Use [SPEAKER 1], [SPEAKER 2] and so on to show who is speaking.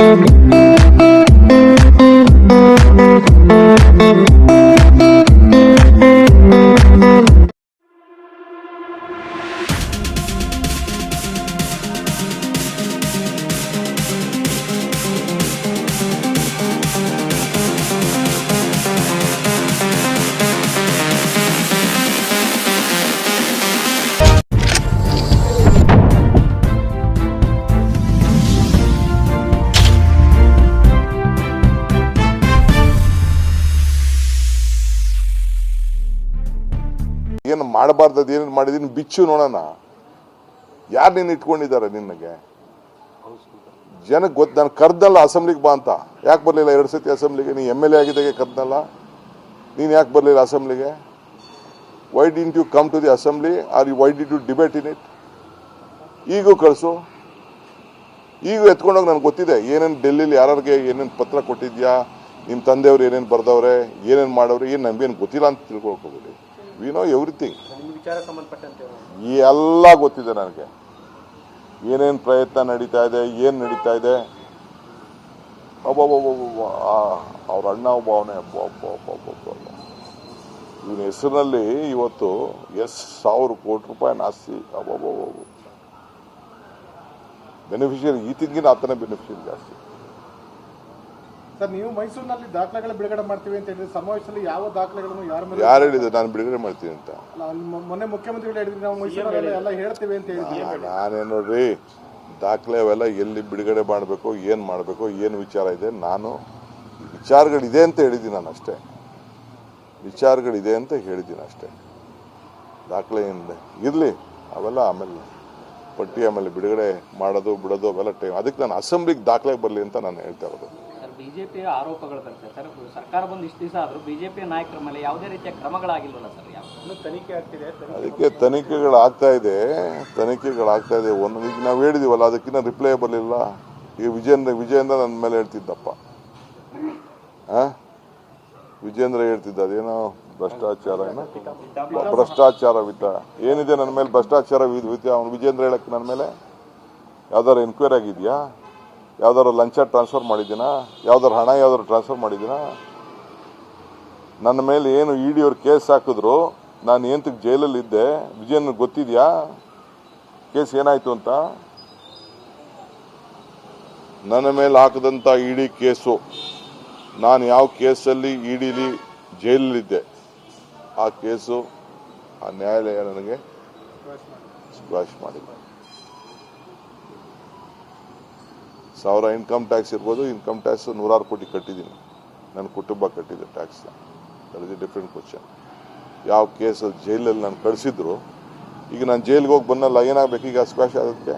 [SPEAKER 1] Thank you. ಏನು ಮಾಡಬಾರ್ದು ಏನೇನು ಮಾಡಿದೀನಿ ಬಿಚ್ಚು ನೋಡೋಣ. ಯಾರು ನೀನು ಇಟ್ಕೊಂಡಿದ್ದಾರೆ ನಿನಗೆ? ಜನಕ್ಕೆ ಗೊತ್ತು ನಾನು ಕರ್ದಲ್ಲ ಅಸೆಂಬ್ಲಿಗೆ ಬಾ ಅಂತ. ಯಾಕೆ ಬರಲಿಲ್ಲ? ಎರಡು ಸತಿ ಅಸೆಂಬ್ಲಿಗೆ. ನೀ ಎಂ ಎಲ್ ಎ ಆಗಿದ್ದಾಗೆ ಕರ್ದಲ್ಲ. ನೀನು ಯಾಕೆ ಬರಲಿಲ್ಲ ಅಸೆಂಬ್ಲಿಗೆ? Why didn't you come to the assembly are you why did you debate in it ಈಗೂ ಕಳಿಸು. ಈಗ ಎತ್ಕೊಂಡೋಗಿ ನನಗೆ ಗೊತ್ತಿದೆ. ಏನೇನು ಡೆಲ್ಲಿಲಿ ಯಾರ್ಯಾರಿಗೆ ಏನೇನು ಪತ್ರ ಕೊಟ್ಟಿದ್ಯಾ? ನಿಮ್ಮ ತಂದೆಯವ್ರು ಏನೇನು ಬರೆದವ್ರೆ? ಏನೇನು ಮಾಡವ್ರೆ? ಏನು ನಮಗೇನು ಗೊತ್ತಿಲ್ಲ ಅಂತ ತಿಳ್ಕೊಳ್ಕೋಬೇಡಿ. ವಿ ನೋ ಎವ್ರಿಥಿಂಗ್
[SPEAKER 2] ಈ
[SPEAKER 1] ಎಲ್ಲ ಗೊತ್ತಿದೆ ನನಗೆ. ಏನೇನು ಪ್ರಯತ್ನ ನಡೀತಾ ಇದೆ ಏನು ನಡೀತಾ ಇದೆ. ಅವ್ರ ಅಣ್ಣ ಒಬ್ಬ ಅವನೇ. ಇವನ ಹೆಸರಿನಲ್ಲಿ ಇವತ್ತು ಎಸ್ ಸಾವಿರ ಕೋಟಿ ರೂಪಾಯಿ ನಾಸ್ತಿ. ಅಬ್ಬಬ್ಬಬ್ಬ ಬೆನಿಫಿಷಿಯರಿ ತಿಂಗಿನ ಆತನೇ ಬೆನಿಫಿಷಿಯರಿ ಜಾಸ್ತಿ.
[SPEAKER 3] ಸರ್ ನೀವು ಮೈಸೂರಿನಲ್ಲಿ ದಾಖಲೆಗಳ ಬಿಡುಗಡೆ ಮಾಡ್ತೀವಿ ಅಂತ ಹೇಳಿದ್ರೆ ಸಮಾವೇಶದಲ್ಲಿ ಯಾವ ದಾಖಲೆಗಳನ್ನು ಯಾರ ಮೇಲೆ
[SPEAKER 1] ಯಾರು ಹೇಳಿದ್ರು ನಾನು ಬಿಡುಗಡೆ ಮಾಡ್ತೀನಿ ಅಂತ?
[SPEAKER 3] ಅಲ್ಲ, ಅಲ್ಲಿ ಮೊ- ಮೊನ್ನೆ ಮುಖ್ಯಮಂತ್ರಿಗಳು ಹೇಳಿದ್ರಿ ನಾವು ಮೈಸೂರಲ್ಲಿ ಎಲ್ಲ ಹೇಳ್ತೀವಿ ಅಂತ ಹೇಳಿದ್ರು.
[SPEAKER 1] ನಾನೇ ನೋಡ್ರಿ ದಾಖಲೆ ಅವೆಲ್ಲ ಎಲ್ಲಿ ಬಿಡುಗಡೆ ಮಾಡಬೇಕು ಏನು ಮಾಡಬೇಕು ಏನು ವಿಚಾರ ಇದೆ ನಾನು ವಿಚಾರಗಳಿದೆ ಅಂತ ಹೇಳಿದ್ದೀನಿ ನಾನು ಅಷ್ಟೇ. ವಿಚಾರಗಳಿದೆ ಅಂತ ಹೇಳಿದ್ದೀನಿ ಅಷ್ಟೇ. ದಾಖಲೆ ಏನಿದೆ? ಇರಲಿ ಅವೆಲ್ಲ ಆಮೇಲೆ ಪಟ್ಟಿ ಆಮೇಲೆ ಬಿಡುಗಡೆ ಮಾಡೋದು ಬಿಡೋದು ಅವೆಲ್ಲ ಟೈಮ್. ಅದಕ್ಕೆ ನಾನು ಅಸೆಂಬ್ಲಿಗೆ ದಾಖಲೆ ಬರಲಿ ಅಂತ ನಾನು ಹೇಳ್ತಾ ಇರೋದು.
[SPEAKER 4] ಬಿಜೆಪಿಯ ಆರೋಪಗಳು ಬರ್ತದೆ ಸರ್. ಸರ್ಕಾರ ಬಂದು ಇಷ್ಟು ದಿವಸ ಆದರೂ ಬಿಜೆಪಿ ನಾಯಕರ ಮೇಲೆ ಯಾವುದೇ ರೀತಿಯ ಕ್ರಮಗಳಾಗಿಲ್ಲ ಸರ್? ಯಾವ
[SPEAKER 2] ತನಿಖೆ ಆಗ್ತಿದೆ
[SPEAKER 1] ಅದಕ್ಕೆ ತನಿಖೆಗಳಾಗ್ತಾ ಇದೆ. ತನಿಖೆಗಳಾಗ್ತಾ ಇದೆ. ಒಂದು ಈಗ ನಾವು ಹೇಳಿದೀವಲ್ಲ ಅದಕ್ಕಿಂತ ರಿಪ್ಲೈ ಬರಲಿಲ್ಲ. ಈಗ ವಿಜೇಂದ್ರ ವಿಜೇಂದ್ರ ನನ್ನ ಮೇಲೆ ಹೇಳ್ತಿದ್ದಪ್ಪ? ವಿಜೇಂದ್ರ ಹೇಳ್ತಿದ್ದ ಅದೇನೋ ಭ್ರಷ್ಟಾಚಾರ ಭ್ರಷ್ಟಾಚಾರ ವಿತ ಏನಿದೆ ನನ್ನ ಮೇಲೆ ಭ್ರಷ್ಟಾಚಾರ ವಿತ ಅವನು ವಿಜೇಂದ್ರ ಹೇಳಕ್ಕೆ ನನ್ನ ಮೇಲೆ? ಯಾವ್ದಾರು ಎನ್ಕ್ವೈರಿ ಆಗಿದೆಯಾ? ಯಾವ್ದಾರು ಲಂಚ ಟ್ರಾನ್ಸ್ಫರ್ ಮಾಡಿದ್ದೀನಾ? ಯಾವ್ದಾರು ಹಣ ಯಾವ್ದಾರು ಟ್ರಾನ್ಸ್ಫರ್ ಮಾಡಿದ್ದೀನಾ? ನನ್ನ ಮೇಲೆ ಏನು ಇಡಿ ಅವ್ರು ಕೇಸ್ ಹಾಕಿದ್ರು, ನಾನು ಏಂತಕ್ಕೆ ಜೈಲಲ್ಲಿ ಇದ್ದೆ ವಿಜಯನ್ ಗೊತ್ತಿದ್ಯಾ? ಕೇಸ್ ಏನಾಯ್ತು ಅಂತ? ನನ್ನ ಮೇಲೆ ಹಾಕದಂತ ಇಡಿ ಕೇಸು. ನಾನು ಯಾವ ಕೇಸಲ್ಲಿ ಇಡಿಲಿ ಜೈಲಲ್ಲಿದ್ದೆ, ಆ ಕೇಸು ಆ ನ್ಯಾಯಾಲಯ ನನಗೆ ಸ್ಕ್ವಾಶ್ ಮಾಡಿಲ್ಲ ಸಾವಿರ ಇನ್ಕಮ್ ಟ್ಯಾಕ್ಸ್ ಇರ್ಬೋದು ಇನ್ಕಮ್ ಟ್ಯಾಕ್ಸ್ ನೂರಾರು ಕೋಟಿ ಕಟ್ಟಿದ್ದೀನಿ. ನನ್ನ ಕುಟುಂಬ ಕಟ್ಟಿದೆ tax that is a different question ಯಾವ ಕೇಸಲ್ಲಿ ಜೈಲಲ್ಲಿ ನಾನು ಕಳಿಸಿದ್ರು, ಈಗ ನಾನು ಜೈಲಿಗೆ ಹೋಗಿ ಬಂದಲ್ಲ ಏನಾಗಬೇಕು ಈಗ ಸ್ಕ್ವಾಶ್ ಆಗೋದಕ್ಕೆ?